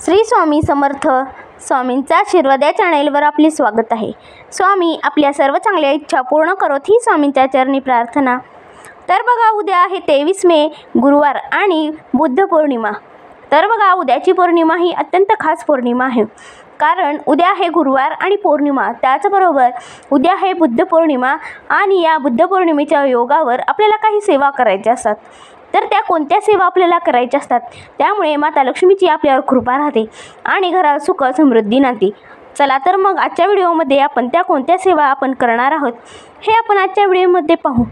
श्री स्वामी समर्थ स्वामींचा आशीर्वाद या चॅनेलवर आपले स्वागत आहे. स्वामी आपल्या सर्व चांगल्या इच्छा पूर्ण करोत ही स्वामींच्या चरणी प्रार्थना. तर बघा उद्या आहे तेवीस मे गुरुवार आणि बुद्ध पौर्णिमा. तर बघा उद्याची पौर्णिमा ही अत्यंत खास पौर्णिमा आहे. कारण उद्या आहे गुरुवार आणि पौर्णिमा. त्याचबरोबर उद्या आहे बुद्ध पौर्णिमा आणि या बुद्ध पौर्णिमेच्या योगावर आपल्याला काही सेवा करायच्या असतात. तर त्या कोणत्या सेवा आपल्याला करायच्या असतात? त्यामुळे माता लक्ष्मीची आपल्यावर कृपा राहते आणि घरात सुख समृद्धी नांदते. चला तर मग आजच्या व्हिडिओमध्ये आपण त्या कोणत्या सेवा आपण करणार आहोत हे आपण आजच्या व्हिडिओमध्ये पाहू.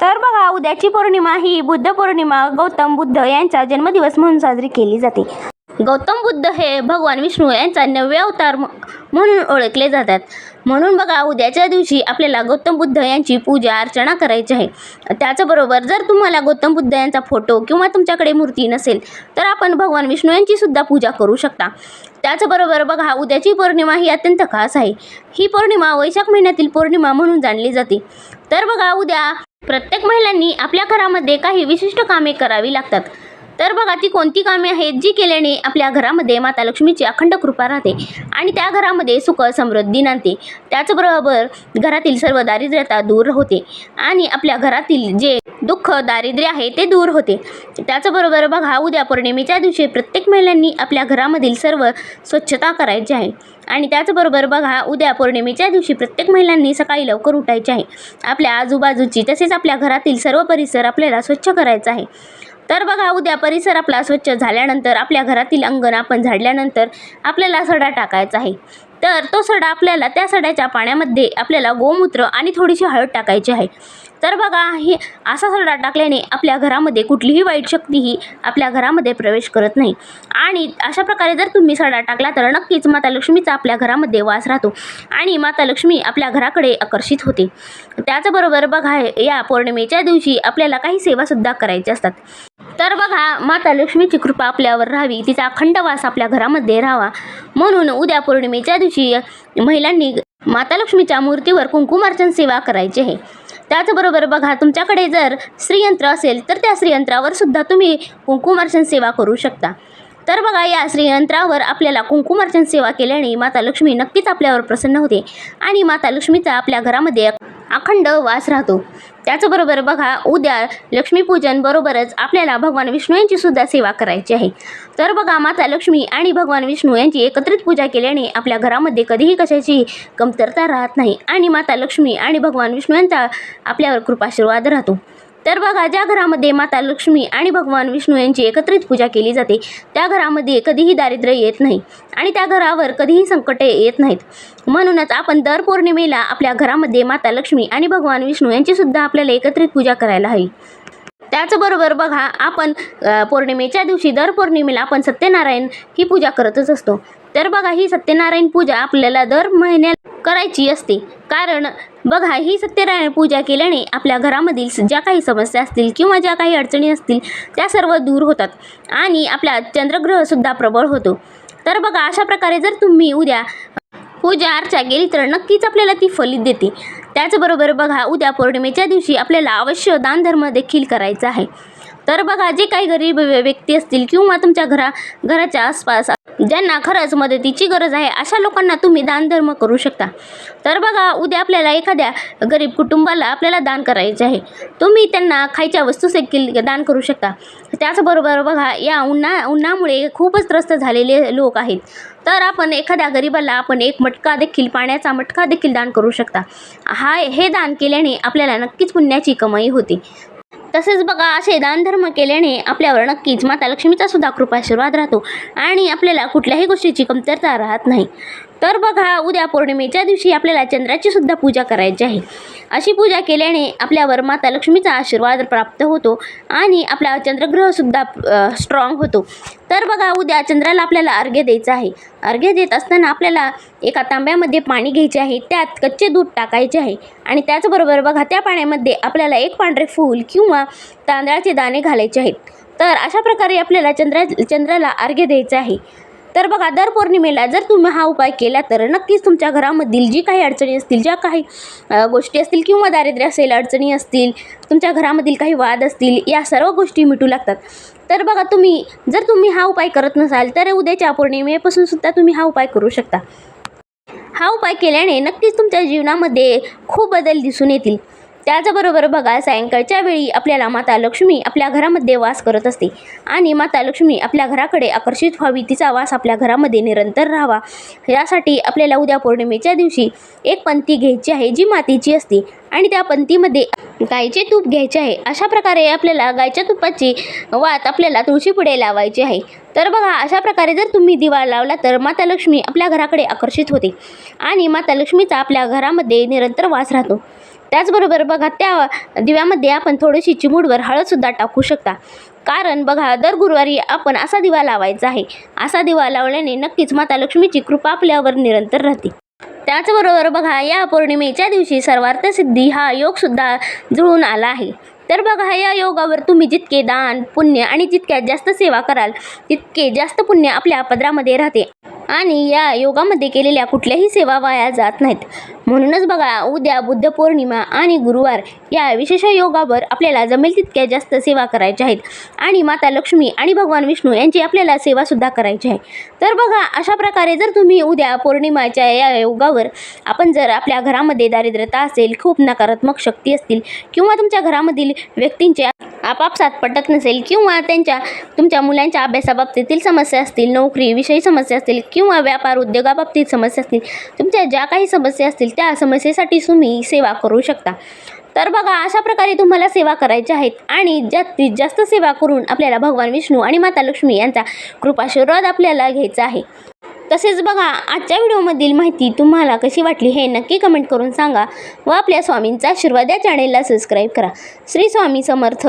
तर बघा उद्याची पौर्णिमा ही बुद्ध पौर्णिमा. गौतम बुद्ध यांचा जन्मदिवस म्हणून साजरी केली जाते. गौतम बुद्ध हे भगवान विष्णू यांचा नव्या अवतार म्हणून ओळखले जातात. म्हणून बघा उद्याच्या दिवशी आपल्याला गौतम बुद्ध यांची पूजा अर्चना करायची आहे. त्याचबरोबर जर तुम्हाला गौतम बुद्ध यांचा फोटो किंवा तुमच्याकडे मूर्ती नसेल तर आपण भगवान विष्णू यांची सुद्धा पूजा करू शकता. त्याचबरोबर बघा उद्याची पौर्णिमा ही अत्यंत खास आहे. ही पौर्णिमा वैशाख महिन्यातील पौर्णिमा म्हणून जाणली जाते. तर बघा उद्या प्रत्येक महिलांनी आपल्या घरामध्ये काही विशिष्ट कामे करावी लागतात. तर बघा ती कोणती कामे आहेत जी केल्याने आपल्या घरामध्ये माता लक्ष्मीची अखंड कृपा राहते आणि त्या घरामध्ये सुख समृद्धी नांदते. त्याचबरोबर घरातील सर्व दारिद्र्यता दूर होते आणि आपल्या घरातील जे दुःख दारिद्र्य आहे ते दूर होते. त्याचबरोबर बघा उद्या पौर्णिमेच्या दिवशी प्रत्येक महिलांनी आपल्या घरामधील सर्व स्वच्छता करायची आहे. आणि त्याचबरोबर बघा उद्या पौर्णिमेच्या दिवशी प्रत्येक महिलांनी सकाळी लवकर उठायचे आहे. आपल्या आजूबाजूची तसेच आपल्या घरातील सर्व परिसर आपल्याला स्वच्छ करायचा आहे. तर बघा उद्या परिसर आपला स्वच्छ झाल्यानंतर आपल्या घरातील अंगण आपण झाडल्यानंतर आपल्याला सडा टाकायचा आहे. तर तो सडा आपल्याला त्या सड्याच्या पाण्यामध्ये आपल्याला गोमूत्र आणि थोडीशी हळद टाकायची आहे. तर बघा हे असा सडा टाकल्याने आपल्या घरामध्ये कुठलीही वाईट शक्ती ही आपल्या घरामध्ये प्रवेश करत नाही. आणि अशा प्रकारे जर तुम्ही सडा टाकला तर नक्कीच माता लक्ष्मीचा आपल्या घरामध्ये वास राहतो आणि माता लक्ष्मी आपल्या घराकडे आकर्षित होते. त्याचबरोबर बघा या पौर्णिमेच्या दिवशी आपल्याला काही सेवासुद्धा करायच्या असतात. तर बघा माता लक्ष्मीची कृपा आपल्यावर राहावी तिचा अखंड वास आपल्या घरामध्ये राहावा. म्हणून उद्या पौर्णिमेच्या दिवशी महिलांनी माता लक्ष्मीच्या मूर्तीवर कुंकुमार्चन सेवा करायची आहे. त्याचबरोबर बघा तुमच्याकडे जर श्रीयंत्र असेल तर त्या श्रीयंत्रावर सुद्धा तुम्ही कुंकुमार्चन सेवा करू शकता. तर बघा या श्रीयंत्रावर आपल्याला कुंकुमार्चन सेवा केल्याने माता लक्ष्मी नक्कीच आपल्यावर प्रसन्न होते आणि माता लक्ष्मीचा आपल्या घरामध्ये अखंड वास राहतो. त्याचबरोबर बघा उद्या लक्ष्मीपूजन बरोबरच आपल्याला भगवान विष्णू यांची सुद्धा सेवा करायची आहे. तर बघा माता लक्ष्मी आणि भगवान विष्णू यांची एकत्रित पूजा केल्याने आपल्या घरामध्ये कधीही कशाची कमतरता राहत नाही आणि माता लक्ष्मी आणि भगवान विष्णू यांचा आपल्यावर कृपाशीर्वाद राहतो. तर बघा ज्या घरामध्ये माता लक्ष्मी आणि भगवान विष्णू यांची एकत्रित पूजा केली जाते त्या घरामध्ये कधीही दारिद्र्य येत नाही आणि त्या घरावर कधीही संकटे येत नाहीत. म्हणूनच आपण दर पौर्णिमेला आपल्या घरामध्ये माता लक्ष्मी आणि भगवान विष्णू यांची सुद्धा आपल्याला एकत्रित पूजा करायला हवी. त्याचबरोबर बघा आपण पौर्णिमेच्या दिवशी दर पौर्णिमेला आपण सत्यनारायण ही पूजा करतच असतो. तर बघा ही सत्यनारायण पूजा आपल्याला दर महिन्यात करायची असते. कारण बघा ही सत्यनारायण पूजा केल्याने आपल्या घरामधील ज्या काही समस्या असतील किंवा ज्या काही अडचणी असतील त्या सर्व दूर होतात आणि आपला चंद्रग्रहसुद्धा प्रबळ होतो. तर बघा अशा प्रकारे जर तुम्ही उद्या पूजा अर्चा केली तर नक्कीच आपल्याला ती फलित देते. त्याचबरोबर बघा उद्या पौर्णिमेच्या दिवशी आपल्याला अवश्य दानधर्म देखील करायचा आहे. तर बघा जे काही गरीब व्यक्ती असतील किंवा तुमच्या घरा घराच्या आसपास ज्यांना खरंच मदतीची गरज आहे अशा लोकांना तुम्ही दानधर्म करू शकता. तर बघा उद्या आपल्याला एखाद्या गरीब कुटुंबाला आपल्याला दान करायचे आहे. तुम्ही त्यांना खायच्या वस्तू देखील दान करू शकता. त्याचबरोबर बघा या उन्हा उन्हामुळे खूपच त्रस्त झालेले लोक आहेत. तर आपण एखाद्या गरीबाला आपण एक मटका देखील पाण्याचा मटका देखील दान करू शकता. हा हे दान केल्याने आपल्याला नक्कीच पुण्याची कमाई होते. तसेच बघा असे दानधर्म केल्याने आपल्यावर नक्कीच माता लक्ष्मीचा सुद्धा कृपाशीर्वाद राहतो आणि आपल्याला कुठल्याही गोष्टीची कमतरता राहत नाही. तर बघा उद्या पौर्णिमेच्या दिवशी आपल्याला चंद्राची सुद्धा पूजा करायची आहे. अशी पूजा केल्याने आपल्यावर माता लक्ष्मीचा आशीर्वाद प्राप्त होतो आणि आपला चंद्रग्रहसुद्धा स्ट्रॉंग होतो. तर बघा उद्या चंद्राला आपल्याला अर्घ्य द्यायचं आहे. अर्घ्य देत असताना आपल्याला एका तांब्यामध्ये पाणी घ्यायचे आहे त्यात कच्चे दूध टाकायचे आहे आणि त्याचबरोबर बघा त्या पाण्यामध्ये आपल्याला एक पांढरे फूल किंवा तांदळाचे दाणे घालायचे आहेत. तर अशा प्रकारे आपल्याला चंद्रा चंद्राला अर्घ्य द्यायचं आहे. तर बघा दर पौर्णिमेला जर तुम्ही हा उपाय केला तर नक्कीच तुमच्या घरामधील जी काही अडचणी असतील ज्या काही गोष्टी असतील किंवा दारिद्र्य असेल अडचणी असतील तुमच्या घरामधील काही वाद असतील या सर्व गोष्टी मिटू लागतात. तर बघा तुम्ही जर तुम्ही हा उपाय करत नसाल तर उद्याच्या पौर्णिमेपासून सुद्धा तुम्ही हा उपाय करू शकता. हा उपाय केल्याने नक्कीच तुमच्या जीवनामध्ये खूप बदल दिसून येतील. त्याचबरोबर बघा सायंकाळच्या वेळी आपल्याला माता लक्ष्मी आपल्या घरामध्ये वास करत असते. आणि माता लक्ष्मी आपल्या घराकडे आकर्षित व्हावी तिचा वास आपल्या घरामध्ये निरंतर राहावा. यासाठी आपल्याला उद्या पौर्णिमेच्या दिवशी एक पंथी घ्यायची आहे जी मातीची असते. आणि त्या पंथीमध्ये गायचे तूप घ्यायचे आहे. अशा प्रकारे आपल्याला गायच्या तुपाची वात आपल्याला तुळशीपुढे लावायची आहे. तर बघा अशा प्रकारे जर तुम्ही दिवा लावला तर माता लक्ष्मी आपल्या घराकडे आकर्षित होते. आणि माता लक्ष्मीचा आपल्या घरामध्ये निरंतर वास राहतो. त्याचबरोबर बघा त्या दिव्यामध्ये आपण थोडीशी चिमूडवर हळदसुद्धा टाकू शकता. कारण बघा दर गुरुवारी आपण असा दिवा लावायचा आहे. असा दिवा लावल्याने नक्कीच माता लक्ष्मीची कृपा आपल्यावर निरंतर राहते. त्याचबरोबर बघा या पौर्णिमेच्या दिवशी सर्वार्थ सिद्धी हा योगसुद्धा जुळून आला आहे. तर बघा या योगावर तुम्ही जितके दान पुण्य आणि जितक्यात जास्त सेवा कराल तितके जास्त पुण्य आपल्या पदरामध्ये राहते. आणि या योगामध्ये केलेल्या कुठल्याही सेवा वाया जात नाहीत. म्हणूनच बघा उद्या बुद्ध पौर्णिमा आणि गुरुवार या विशेष योगावर आपल्याला जमेल तितक्या जास्त सेवा करायच्या आहेत. आणि माता लक्ष्मी आणि भगवान विष्णू यांची आपल्याला सेवासुद्धा करायची आहे. तर बघा अशा प्रकारे जर तुम्ही उद्या पौर्णिमाच्या या योगावर आपण जर आपल्या घरामध्ये दारिद्र्यता असेल खूप नकारात्मक शक्ती असतील किंवा तुमच्या घरामधील व्यक्तींच्या आपापसात पटत नसेल किंवा त्यांच्या तुमच्या मुलांच्या अभ्यासाबाबतीतील समस्या असतील नोकरी विषयी समस्या असतील किंवा व्यापार उद्योगाबाबतीत समस्या असतील तुमच्या ज्या काही समस्या असतील त्या समस्येसाठी तुम्ही सेवा करू शकता. तर बघा अशा प्रकारे तुम्हाला सेवा करायच्या आहेत आणि जास्तीत जास्त सेवा करून आपल्याला भगवान विष्णू आणि माता लक्ष्मी यांचा कृपाशीर्वाद आपल्याला घ्यायचा आहे. तसेच बघा आजच्या व्हिडिओमधील माहिती तुम्हाला कशी वाटली हे नक्की कमेंट करून सांगा व आपल्या स्वामींचा आशीर्वाद या चॅनेलला सबस्क्राईब करा. श्री स्वामी समर्थ.